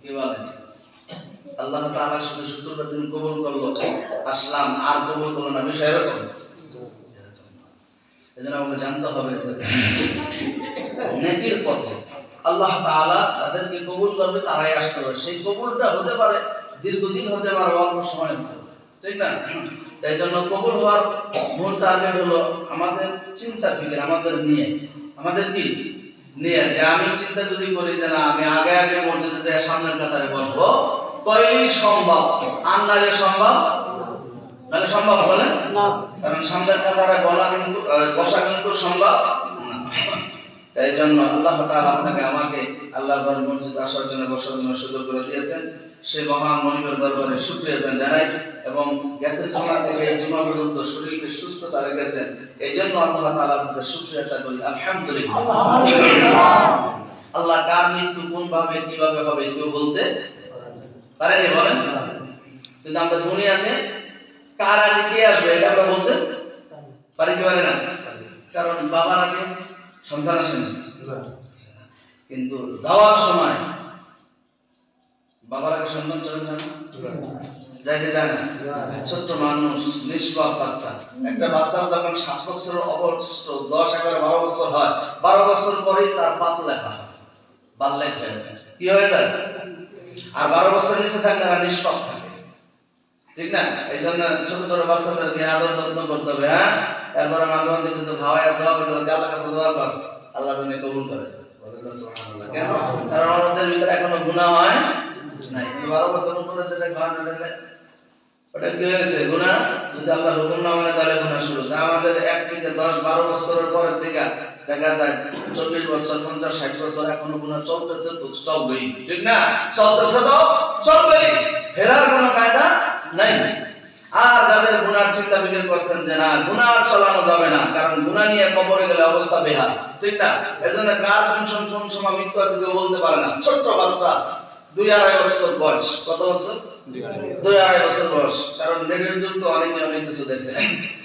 কি বলেন? আল্লাহ তাআলা শুধু শুক্রবার দিন কবুল করল, আসলাম, আর কবুল করল না, বিষয় এরকম। এজন্য আমাকে জানতে হবে যে নেকির পথে আল্লাহ তাআলা তাদেরকে কবুল করবে, তারাই আসতে হবে সেই কবুলটা হতে পারে, দীর্ঘদিন হতে পারে অল্প সময় হতে। ঠিক না? তাই জন্য কবুল হওয়ার মূল টার্গেট হলো আমাদের চিন্তা ফিকির আমাদের নিয়ে। আমাদের কি? নিয়ে যে আমি চিন্তা যদি করি যে না আমি আগে আগে মসজিদে যাই সামনের কাতারে বসবো তৈরি সম্ভব। আর সম্ভব? সম্ভব বলে? না। কারণ সামনের কাতারে বলা কিন্তু বসা কিন্তু সম্ভব তাই জন্য আল্লাহ তাআলা আপনাকে আমাকে আল্লাহর মসজিদ আসার জন্য বসার জন্য সুযোগ করে দিয়েছেন। সেই মহান মনিবের দরবারে শুকরিয়া জানাই এবং গ্যাসের জমা থেকে জমা পর্যন্ত শরীরকে সুস্থতা রেখেছেন। এই জন্য আল্লাহ তাআলার কাছে শুকরিয়াটা করি আলহামদুলিল্লাহ। আল্লাহ কার মৃত্যু কোন ভাবে কীভাবে হবে কেউ বলতে পারেনি বলেন। কিন্তু আমরা দুনিয়াতে কার আগে কে আসবে এটা আমরা বলতে পারি কি পারে না? কারণ বাবার আগে সন্তান আসে না। কিন্তু যাওয়ার সময় বাবার আগে সন্তান চলে যায় না। হয়, বারো বছর পরেই তার বাপ লেখা বাল লেখ যায়। কি যায়? আর বারো বছর নিচে থাকলে আর নিষ্পাপ থাকে। ঠিক না? এই জন্য ছোট ছোট বাচ্চাদেরকে আদর যত্ন করতে হবে এরপরে মাঝে মাঝে আল্লাহ কাছে আল্লাহ কবুল করে। কারণ ওদের ভিতরে এখনও গুনাহ হয় নাই। বারো বছর উপরে সেটা খাওয়ানো ওটা কি হয়েছে? গুনাহ? যদি আল্লাহ হুকুম না মানে তাহলে গুনাহ শুরু। আমাদের এক থেকে দশ, বারো বছরের পরের দেখা যায় চল্লিশ বছর, পঞ্চাশ, ষাট বছর এখনও চলতেছে, তো চলবেই। ঠিক না? চলতেছে তো চলবেই। ফেরার কায়দা নাই। আর যাদের গুনার চিন্তা ফিকির করছেন যে না আর চালানো যাবে না, কারণ গুনাহ নিয়ে কবরে গেলে অবস্থা বেহাল। ঠিক না? এজন্য কার কোন সময় মৃত্যু আছে কেউ বলতে পারে না। ছোট্ট বাচ্চা, দুই আড়াই বছর বয়স। কত বছর? দুই আড়াই বছর বয়স কারণ নেটের যুগ তো অনেকে অনেক কিছু দেখে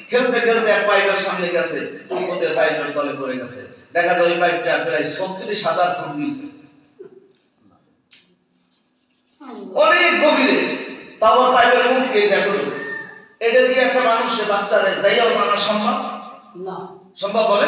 খেলতে খেলতে এক পাইপের সামনে গেছে টুম্পদের পাইপের তলে পড়ে গেছে। দেখা যায় ওই পাইপটা প্রায় ছত্রিশ হাজার ফুট নিচে। অনেক গভীরে। আবার পাইপের মুখ কে দেখো। এটা দিয়ে একটা মানুষের বাচ্চারে যাইয়াও মানা সম্ভব? না। সম্ভব বলে?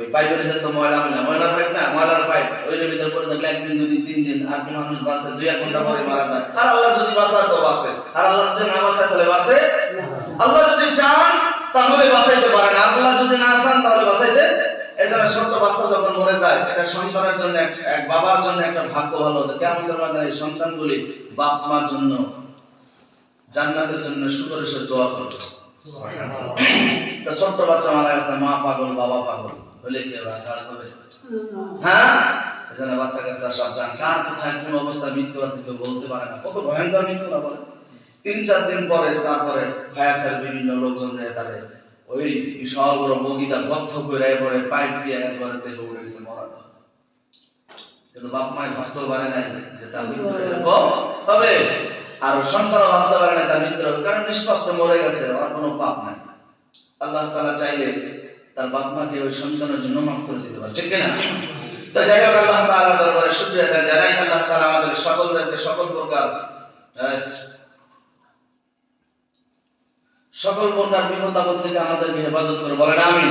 ওই পাইপের তো ময়লা ময়লা ময়লার পাইপ না ময়লার পাইপ। ওই ভিতরে পড়ে থাকলে একদিন দুই দিন তিন দিন আর কি মানুষ বাঁচে দুই এক ঘণ্টা পরে মারা যায়। আর আল্লাহ যদি বাঁচায় তো বাঁচে। আর আল্লাহ যদি না বাঁচায় তাহলে বাঁচে আল্লাহ যদি চান তাহলে বাঁচাইতে পারেন আল্লাহ যদি না চান তাহলে বাঁচাইতে এজন্য ছোট্ট বাচ্চা যখন মরে যায় এটা সন্তানের জন্য এক- এক বাবার জন্য একটা ভাগ্য ভালো যে কেমন ময়দানে এই সন্তানগুলি বাপ মার জন্য জান্নাতের জন্য সুপারিশের দোয়া করবে। ছোট্ট বাচ্চা মারা গেছে মা পাগল বাবা পাগল। হলে কি কাজ হবে? হ্যাঁ? এজন্য বাচ্চা কাচ্চা কার কোথায় কোন অবস্থায় মৃত্যু আছে কেউ বলতে পারে না। কত ভয়ঙ্কর মৃত্যু না বলে? তিন চার দিন পরে তারপরে ফায়ার সার্ভিস বিভিন্ন লোকজন যায় তাদের ওই বিশাল বড় বগিটা করে এরপরে পাইপ দিয়ে একবারে দেখে উঠেছে কিন্তু বাপ মায় ভাবতেও পারে নাই যে তার মৃত্যু এরকম হবে। আর সন্তানও ভাবতে পারে না তার মৃত্যু কারণ নিষ্পাপ মরে গেছে আর কোনো পাপ নাই। আল্লাহ তাআলা চাইলে তার বাপ মাকে ওই সন্তানের জন্য মাফ করে দিতে পারে ঠিক না তো যাই হোক আল্লাহ তাআলার দরবারে শুকরিয়া জানাই। আল্লাহ তাআলা আমাদের সকলদেরকে সকল প্রকার সকল প্রকার বিপদ আপদ থেকে আমাদেরকে হেফাজত করে বলেন আমিন।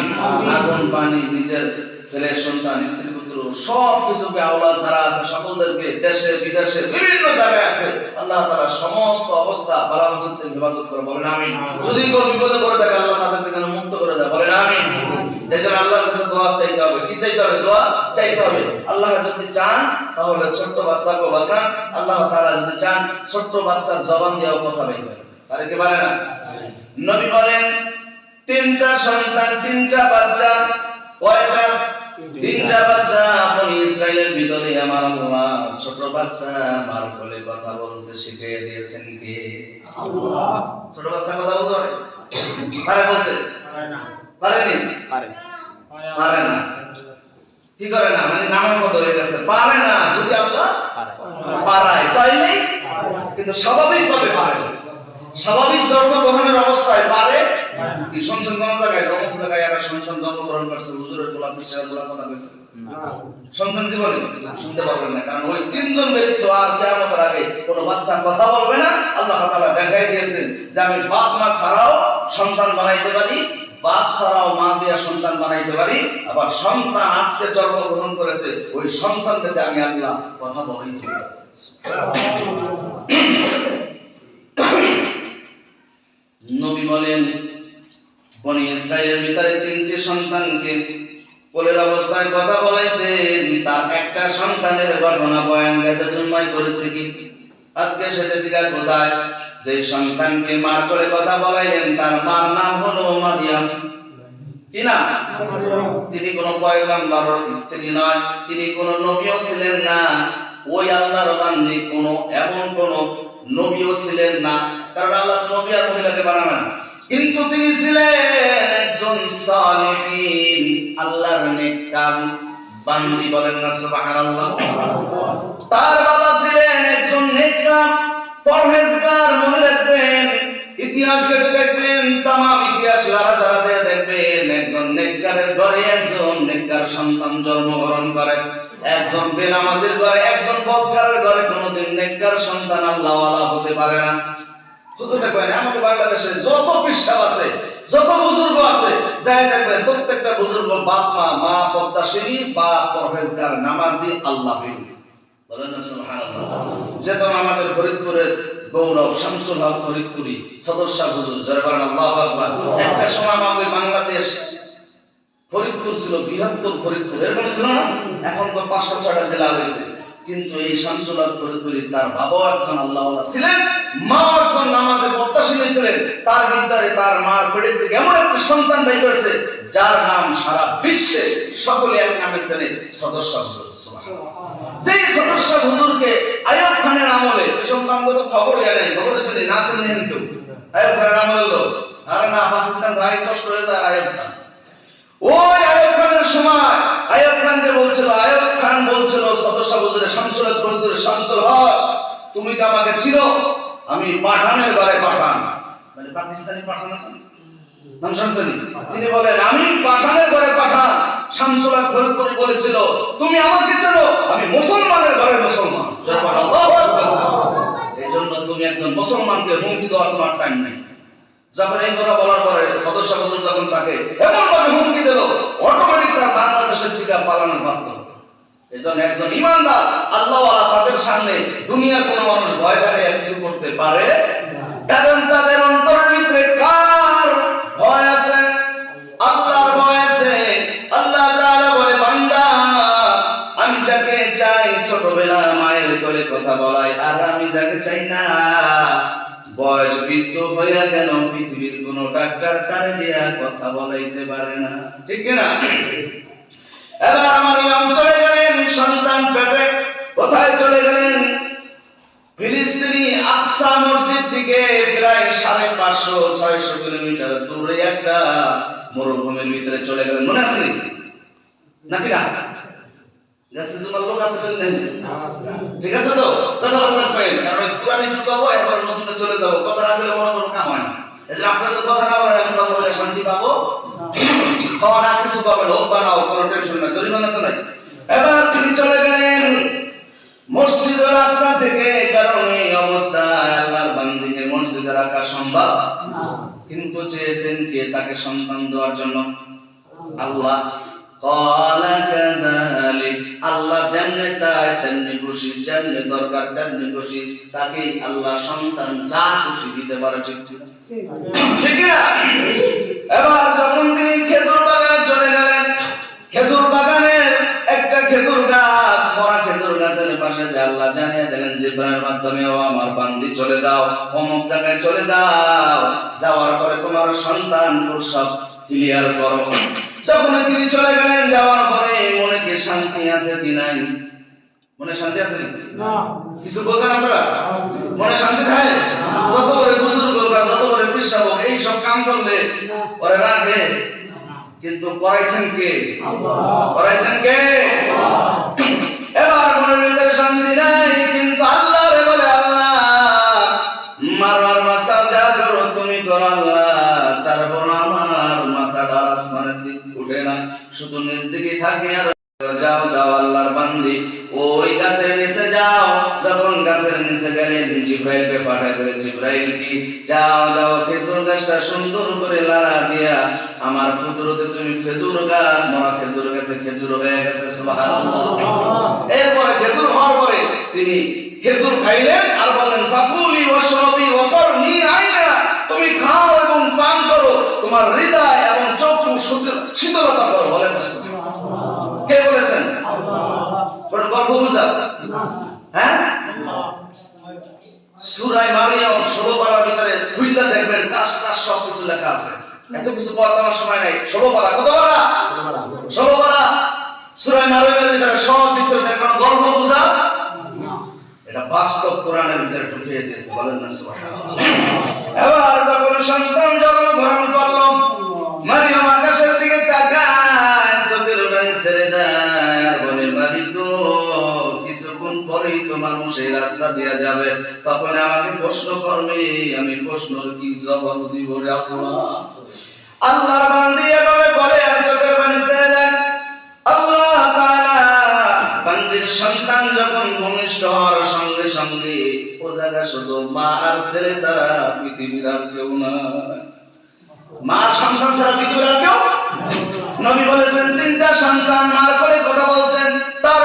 আগুন পানি নিজের ছেলে সন্তান স্ত্রী পুত্র সব কিছুকে আওলাদ যারা আছে সকলদেরকে দেশে বিদেশে বিভিন্ন জায়গায় আছে। তাআলা অবস্থা বালা মুসিবত থেকে হেফাজত করে বলেন আমিন। যদি কেউ বিপদে পড়ে থাকে আল্লাহ তাদেরকে যেন মুক্ত করে দেয় বলেন আমিন। এই আল্লাহর কাছে দোয়া চাইতে হবে। কি চাইতে হবে? দোয়া চাইতে হবে। আল্লাহ যদি চান তাহলে ছোট্ট বাচ্চাকে বাঁচান। আল্লাহ তাআলা যদি চান ছোট্ট বাচ্চার জবান দিয়েও কথা বের করে পারে কি পারে না? নবী বলেন তিনটা সন্তান তিনটা বাচ্চা কয়টা? তিনটা বাচ্চা আপনি ইসরায়েলের ভিতরে আমার আল্লাহ ছোট বাচ্চা আমার কোলে কথা বলতে শিখিয়ে দিয়েছেন কে? আল্লাহ। ছোট বাচ্চা কথা বলতে পারে? পারে বলতে? পারেনি পারে না। কি করে না? মানে নামের মতো হয়ে গেছে। পারে না যদি আল্লাহ পারায়। তাইলে কিন্তু স্বাভাবিক ভাবে পারে। না। স্বাভাবিক জন্মগ্রহণের অবস্থায় পারে? কি শুনছেন কোন জায়গায়? অমুক জায়গায় একটা সন্তান জন্মগ্রহণ করছে হুজুরের গোলাপ পিসার গোলাপ কথা কইছে শুনছেন জীবনে? শুনতে পারবেন না কারণ ওই তিনজন ব্যক্তি আর কিয়ামতের আগে কোনো বাচ্চা কথা বলবে না। আল্লাহ তাআলা দেখাই দিয়েছেন যে আমি বাপ মা ছাড়াও সন্তান বানাইতে পারি বাপ ছাড়াও মা দিয়া সন্তান বানাইতে পারি। আবার সন্তান আজকে জন্মগ্রহণ করেছে ওই সন্তান থেকে আমি আল্লাহ কথা বলাইতে পারি নবী বলেন, বনি ইসরায়েলের ভিতরে তিনটি সন্তানকে কোলের অবস্থায় কথা বলাইছেন, তার একটা সন্তানের ঘটনা বয়ান গেছে জন্মাই করেছে কি? আজকে সেটা দিকা কোথায়? যে সন্তানকে মার করে কথা বলাইলেন, তার মার নাম হলো মারিয়াম কি না তিনি কোন পয়গম্বরের স্ত্রী নয়, তিনি কোন নবীও ছিলেন না। ওই আল্লাহর বান্দি কোন, এমন কোন নবীও ছিলেন না। কারণ আল্লাহ নবী মহিলাকে বানাবে না। কিন্তু তিনি ছিলেন একজন সালিহিন, আল্লাহর নেককার বান্দি বলেন না, সুবহানাল্লাহ। তার বাবা ছিলেন একজন নেককার, পরহেজগার, মনে রাখবেন, ইতিহাস ঘেটে দেখবেন, তামাম ইতিহাস দিয়ে দেখবেন, একজন নেককারের ঘরে একজন নেককার সন্তান জন্মগ্রহণ করে, একজন বেনামাজের ঘরে, একজন বদকারের ঘরে কোনোদিন নেককার সন্তান আল্লাহওয়ালা হতে পারে না। বুঝতে দেখবেন আমাদের বাংলাদেশে যত পিসাব আছে, যত বুজুর্গ আছে, যাই দেখবেন প্রত্যেকটা বুজুর্গ বাপ মা মা পদ্মাশিনী বা পরহেজগার, নামাজি, আল্লাহ। বলেন আমাদের ফরিদপুরের গৌরব শামসুল হক ফরিদপুরি সদস্য হুজুর জয়বান আল্লাহু আকবার। একটা সময় আমাদের বাংলাদেশ ফরিদপুর ছিল, বৃহত্তর ফরিদপুর। এরকম ছিল না? এখন তো পাঁচটা, ছয়টা জেলা হয়েছে। কিন্তু এই শামসুল হক ফরিদপুরি তার বাবাও একজন আল্লাহ ছিলেন মা একজন নামাজে প্রত্যাশী ছিলেন। তার বিদ্যারে তার মার পেটের থেকে এমন একটি সন্তান বের করেছে, যার নাম সারা বিশ্বে সকলে এক নামে চেনে সদস্য যে সদস্য হুজুরকে আয়ব খানের আমলে নাম খবর নাই, খবর শুনি, না শুনি কেউ আয়ব খানের আমলে আর না, পাকিস্তান ভাই কষ্ট হয়ে যায় আয়ব খান। ওই আয়ব খানের সময় আয়ব খানকে বলছিল আয়ব তুমি কি আমাকে চিনো, আমি পাঠানের ঘরে পাঠান। মানে পাকিস্তানি পাঠান আছে না? নাম শুনছেন তিনি বলেন, আমি পাঠানের ঘরে পাঠান। এই জন্য তুমি একজন মুসলমানকে হুমকি দেওয়ার তোমার টাইম নেই। যখন এই কথা বলার পরে সদস্য হুজুর যখন তাকে এমন হুমকি দিল অটোমেটিক তার বাংলাদেশের থেকে পালানোর বাধ্য। হলো। এই জন্য একজন ইমানদার আল্লাহ তাদের সামনে দুনিয়ার কোনো মানুষ ভয় কিছু করতে পারে কারণ তাদের ভিতরে কার ভয় আছে? আল্লাহর ভয় আছে। আল্লাহ তাআলা বলে, বান্দা, আমি যাকে চাই ছোটবেলা মায়ের কোলে কথা বলাই, আর আমি যাকে চাই না, বয়স বৃদ্ধ হইয়া কেন পৃথিবীর কোন ডাক্তার তারে দিয়া কথা বলাইতে পারে না। ঠিক না এবার আমার ইমাম চলে গেলেন সন্তান পেটে কোথায় চলে গেলেন? ফিলিস্তিনি আকসা মসজিদ থেকে প্রায় সাড়ে পাঁচশো ছয়শো কিলোমিটার দূরে একটা মরুভূমির ভিতরে চলে গেলেন। মনে আছে? নাকি না? ঠিক আছে তো? কারণ পুরানি ঢুকাবো এবার নতুনে চলে যাব। কথা বলে মনে কাম হয় না। তো কথা না বলেন আমি কথা বলে শান্তি পাবো। খাওয়া না কিছু পাবেন হোক বা না হোক কোনো টেনশন নাই। জরিমানা তো নাই। এবার তিনি চলে গেলেন মসজিদ আকসা থেকে কারণ এই অবস্থায় আল্লাহর বান্দিকে মসজিদে রাখা সম্ভব। কিন্তু চেয়েছেন কে? তাকে সন্তান দেওয়ার জন্য। আল্লাহ। আল্লাহ যেমনে চায় তেমনি খুশি যেমনে দরকার তেমনি খুশি। তাকে আল্লাহ সন্তান যা খুশি দিতে পারে ঠিক ঠিক না এবার যখন তিনি খেজুর বাগানে চলে গেলেন খেজুর বাগানের একটা খেজুর গাছ মরা খেজুর গাছের পাশে যে আল্লাহ জানিয়ে দিলেন জিব্রাইলের মাধ্যমে ও আমার বান্দি চলে যাও অমুক জায়গায় চলে যাও। যাওয়ার পরে তোমার সন্তান প্রসব ক্লিয়ার করো। যখন তিনি চলে গেলেন যাওয়ার পরে মনে কি শান্তি আছে কি নাই? মনে শান্তি আছে নাকি? কিছু বোঝেন আপনারা? মনে শান্তি থাকে? যত করে বুজুর্গ যত করে পিসাব এই সব কাম করলে ওরে রাখে কিন্তু করাইছেন কে? করাইছেন কে? শুধু নিজ থাকে আর যাও যাও আল্লাহর বান্দি। ওই গাছের নিচে যাও যখন গাছের নিচে গেলেন জিব্রাইলকে পাঠায় করে জিব্রাইল কি? যাও যাও খেজুর গাছটা সুন্দর করে লাড়া দিয়া আমার কুদরতে তুমি খেজুর গাছ মরা খেজুর গাছে খেজুর হয়ে গেছে এরপরে খেজুর হওয়ার পরে তিনি খেজুর খাইলেন আর ফাকুলি ওয়াশরাবি আইনা তুমি খাও এবং পান করো তোমার হৃদয় শীতলতা করো, বলেন কে বলেছেন? কোন বুঝা হ্যাঁ? সুরাই মারিয়াম ষোলো ভিতরে খুললে দেখবেন, টাস টাস লেখা আছে। এত কিছু সময় নাই। ষোলো কত ষোলো সুরাই মারিয়ামের ভিতরে সব বিস্তারিত কোন বুঝা এটা বাস্তব কোরআনের ভিতরে ঢুকিয়ে দিয়েছে, বলেন না এবার যখন সন্তান জন্মগ্রহণ করল মানুষ এই রাস্তা দিয়ে যাবে। তখন আমাকে প্রশ্ন করবে, আমি প্রশ্নর কি জবাব দিব রে আল্লাহ? আল্লাহর বান্দি এভাবে বলে, আর চোখের পানি ছেড়ে দেয় আল্লাহ তাআলা বান্দির সন্তান যখন হওয়ার সঙ্গে সঙ্গে ও জায়গা শুধু মা আর ছেলে ছাড়া পৃথিবীর আর কেউ না। মা সন্তান ছাড়া পৃথিবীর আর কেউ নবী বলেছেন, তিনটা সন্তান মার করে কথা বলছেন, তার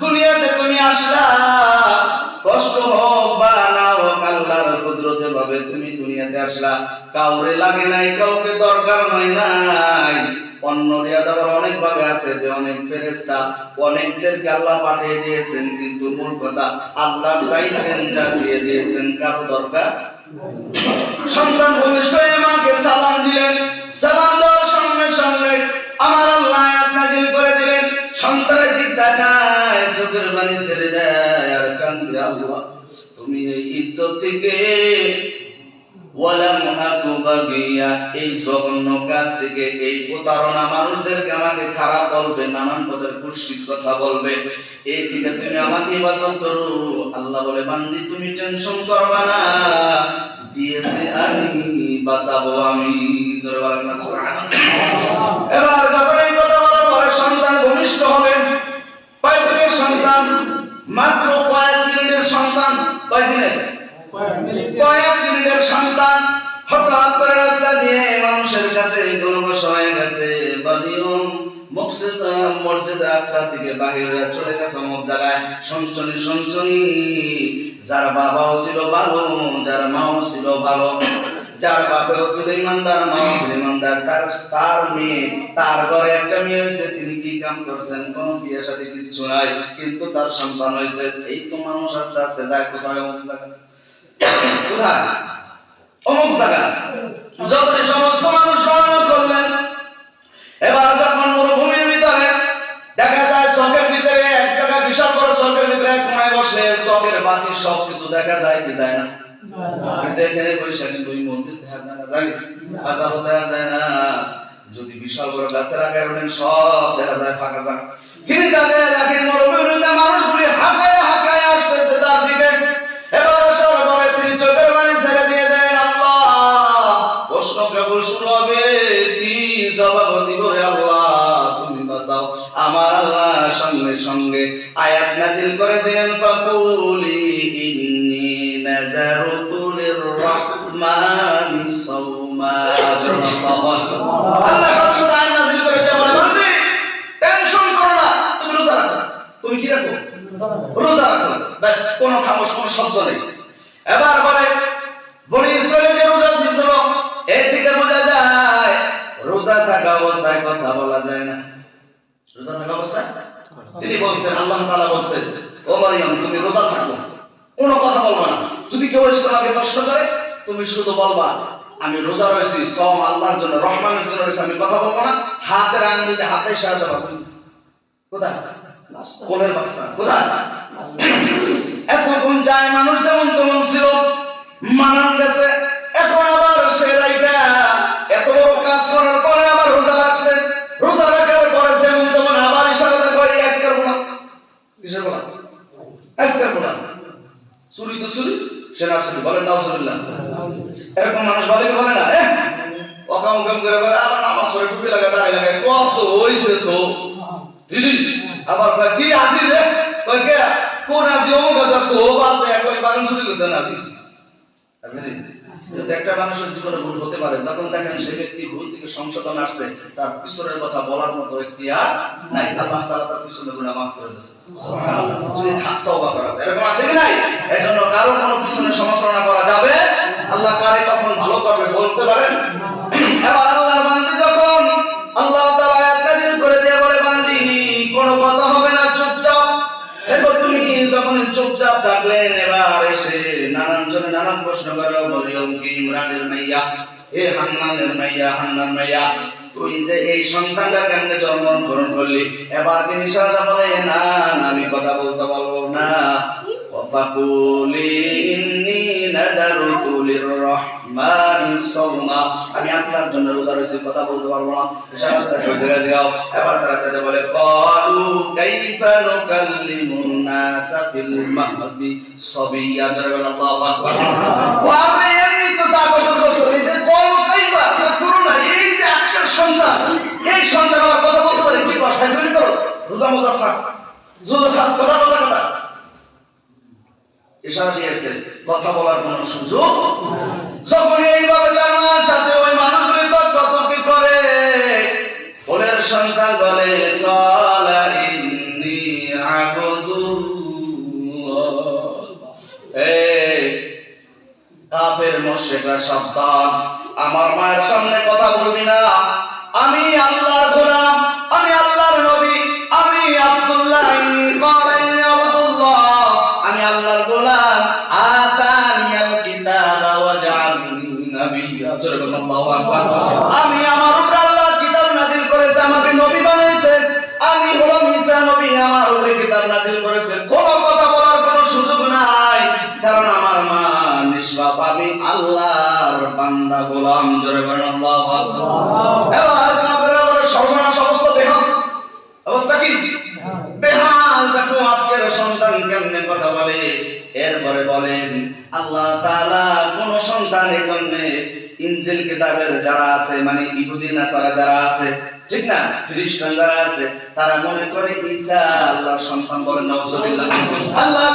দুনিয়াতে তুমি আসলা। কষ্ট হোক বা তুমি দুনিয়াতে আসলা। কাউরে লাগে নাই, কাউকে দরকার হয় নাই। অন্য রিয়াদ আবার অনেক ভাবে আছে যে অনেক ফেরেশতা অনেকদেরকে আল্লাহ পাঠিয়ে দিয়েছেন, কিন্তু মূল কথা আল্লাহ চাইছেন যা দিয়ে দিয়েছেন, কারও দরকার সন্তান ভূমিষ্ঠ মাকে সালাম দিলেন, সালাম দেওয়ার সঙ্গে সঙ্গে আমার আল্লাহ নাযিল করে দিলেন। সন্তানের দিক তাকায় চোখের পানি ছেড়ে দেয় আর কান্দে, আল্লাহ, তুমি এই ইজ্জত থেকে এই জঘন্য কাজ থেকে এই প্রতারণা মানুষদেরকে আমাকে খারাপ বলবে নানান পদের কুৎসিত কথা বলবে। এই থেকে তুমি আমাকে হেফাজত করো আল্লাহ বলে বান্দি তুমি টেনশন করবা না। দিয়েছে আমি বাঁচাবো আমি। এবার যখন এই কথা বলার পরে সন্তান ভূমিষ্ঠ হবেন সন্তান মাত্র কয়েক মিনিটের সন্তান কয়েক মানুষের কাছে গণবস হয়ে গেছে। বাদিউন মসজিদ আকসা থেকে চলে গেছে জায়গায়। সনসনি সনসনি। যার বাবাও ছিল ভালো, যার মাও ছিল ভালো। যার বাবাও ছিল ইমানদার, মাও ছিল ইমানদার। তার তার মেয়ে, তার ঘরে একটা মেয়ে হয়েছে, তিনি কি কাম করছেন? কোন বিয়ে সাথে কিচ্ছু নাই। কিন্তু তার সন্তান হয়েছে। এই তো মানুষ আস্তে আস্তে যায় কোথায়? কোথায়? বাকি সব কিছু দেখা যায় কি যায় না? কিন্তু এখানে বসে কিন্তু ওই মসজিদ দেখা যায় না জানি। বাজারও দেখা যায় না। যদি বিশাল বড় গাছের আগে ওঠেন সব দেখা যায় ফাঁকা যাক তিনি তাদের মরুভূমিতে মানুষগুলি হাঁকায় সঙ্গে সঙ্গে আয়াত নাজিল করে দিলেন ইন্নি সাওমা। আল্লাহ আয়াত নাজিল বলে টেনশন করো না, তুমি রোজা রাখো, তুমি কি রাখো? রোজা রাখো। কোনো খামোশ, কোনো শব্দ নেই। এবার বলে, বনি ইসরায়েল যে রোজা এর থেকে বোঝা যায়, রোজা থাকা অবস্থায় কথা বলা যায় না। রোজা থাকা অবস্থায়? তিনি বলছেন আল্লাহ তাআলা বলছেন ও মারিয়াম তুমি রোজা থাকো। কোনো কথা বলব না। যদি কেউ এসে তোমাকে প্রশ্ন করে তুমি শুধু বলবা আমি রোজা রয়েছি সম আল্লাহর জন্য রহমানের জন্য রয়েছি আমি কথা বলব না। হাতের আঙ্গুল দিয়ে হাতে ইশারা দেবা কোথায়? কোলের বাচ্চা। কোথায়? এতক্ষণ যায় মানুষ যেমন তেমন ছিল। মানান গেছে এখন আবার সে রাইটা এত বড় কাজ করার পরে আবার রোজা রাখছে। রোজা রাখার পরে যেমন তেমন আবার ইশারা করে আজকের বলা কিসের বলা আজকের বলা চুরি তো চুরি, সে না চুরি, বলেন এরকম মানুষ বলে বলে না অকাম অকাম করে বলে, আবার নামাজ পড়ে টুপি লাগা দাঁড়িয়ে লাগে কত হইছে তো? দিদি আবার কি আসি রে? কয়, কে? কোন আসি অমুক তো বাদ দেয় বাগান চুরি করছে, না আসি আসেনি একটা মানুষের জীবনে ভুল হতে পারে। যখন দেখেন সেই ব্যক্তি ভুল থেকে সংশোধন আসছে, তার পিছনের কথা বলার মতো ব্যক্তি আর নাই। আল্লাহ তাআলা তার পিছনে গুনাহ মাফ করে দিয়েছে যদি খাস তওবা করা যায়, এরকম আছে কি নাই? এজন্য কারও কোনো পিছনে সমালোচনা করা যাবে? আল্লাহ কারে কখন ভালো করবে বলতে পারেন? এবার নানান প্রশ্ন করো মরিয়ম কি ইমরানের মাইয়া এ হান্নানের মাইয়া হান্নান মাইয়া। তুই যে এই সন্তানটা কেমনে জন্মগ্রহণ করলি? এবার তিনি সাজা বলে না, আমি কথা বলতে পারব না। ফাকুলি ইন্নি নাযারতু লিররহমানি সাওমা আমি আপনার জন্য রোজা রয়েছি, কথা বলতে পারব না। ইশারা করে দিলে যাও এবার তারা সাথে বলে ক্বালু কাইফা নুকাল্লিমুন নাসা ফিল মাহদি সাবিয়্যা জারাবাল আল্লাহু আকবার। ওয়া আপনি এমনি তো বছর বছর এই যে ক্বালু কাইফা তা করো এই যে আজকের সন্তান, এই সন্তান আমার কথা বলতে পারে, কি কর ফেসিলিটি করো রোজা মোজা সাত রোজা সাত, কথা কথা কথা ইশারা দিয়েছে, কথা বলার কোনো সুযোগ? যখন এইভাবে জানার সাথে ওই মানুষগুলি তর্কতর্কি করে, ওদের সন্তান বলে কাপের মোশেকা সাবধান। আমার মায়ের সামনে কথা বলবি না। আমি আল্লাহর গোলাম। জোরে বলুন আল্লাহু আল্লাহ কিতাব কথা কোনো বলে সন্তান কেমনে এরপরে বলেন, আল্লাহ তাআলা কোন সন্তান এই জন্য ইনজিল কিতাবের যারা আছে মানে ইহুদি, নাসারা যারা আছে, ঠিক না? খ্রিস্টান যারা আছে, তারা মনে করে ঈসা আল্লাহর সন্তান বলে, নাউজুবিল্লাহ। আল্লাহ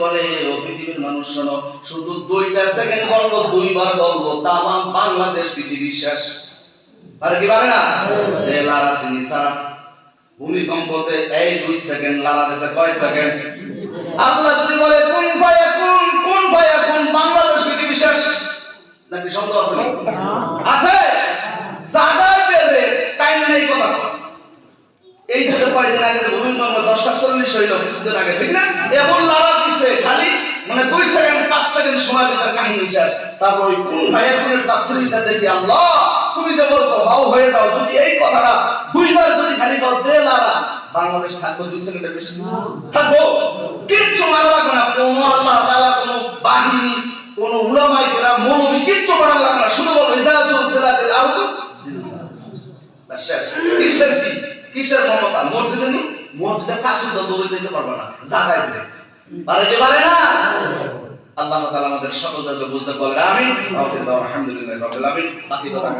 বলে ও পৃথিবীর মানুষ শোনো শুধু দুইটা সেকেন্ড বলব দুইবার বলব তামাম বাংলাদেশ পৃথিবী শেষ। আর কি পারে না? লারা চিনি সারা ভূমিকম্পতে এই দুই সেকেন্ড লারা দেশে কয় সেকেন্ড আল্লাহ যদি বলে কোন ভাইয়া কোন কোন ভাইয়া কোন বাংলাদেশ পৃথিবী শেষ? নাকি সন্দেহ আছে? আছে? পেরে টাইম নেই কথা এই থেকে কয়দিন আগে ভূমিকম্প দশটা চল্লিশ হইল কিছুদিন আগে ঠিক না? এমন দিচ্ছে খালি মানে দুই সেকেন্ড পাঁচ সেকেন্ড সময় ভিতরে কাহিনী শেষ তারপর ওই কোন ভাইয়ের কোনের তাফসিরটা দেখি, আল্লাহ, তুমি যে বলছো হাও হয়ে যাও, যদি এই কথাটা দুইবার যদি খালি কর দে লারা। বাংলাদেশ থাকব, দুই সেকেন্ডের বেশি। থাকব। কিচ্ছু মারা লাগবে না, কোনো আল্লাহ তাআলা কোনো বাহিনী, কোন উলামাই কেরাম, মৌলবী, কিচ্ছু করার লাগবে না। শুধু বলব ইজাজুল সিলাতিল আরদু কিসের কি? কিসের ক্ষমতা? মসজিদে নি মসজিদে কাছে তো দৌড়ে যেতে পারবে না জাগায় দিলে পারে পারে না। আল্লাহ তাআলা আমাদের সকলকে বুঝতে বলেন আমিন। আলহামদুলিল্লাহ, রাব্বিল আলামিন। বাকি কথা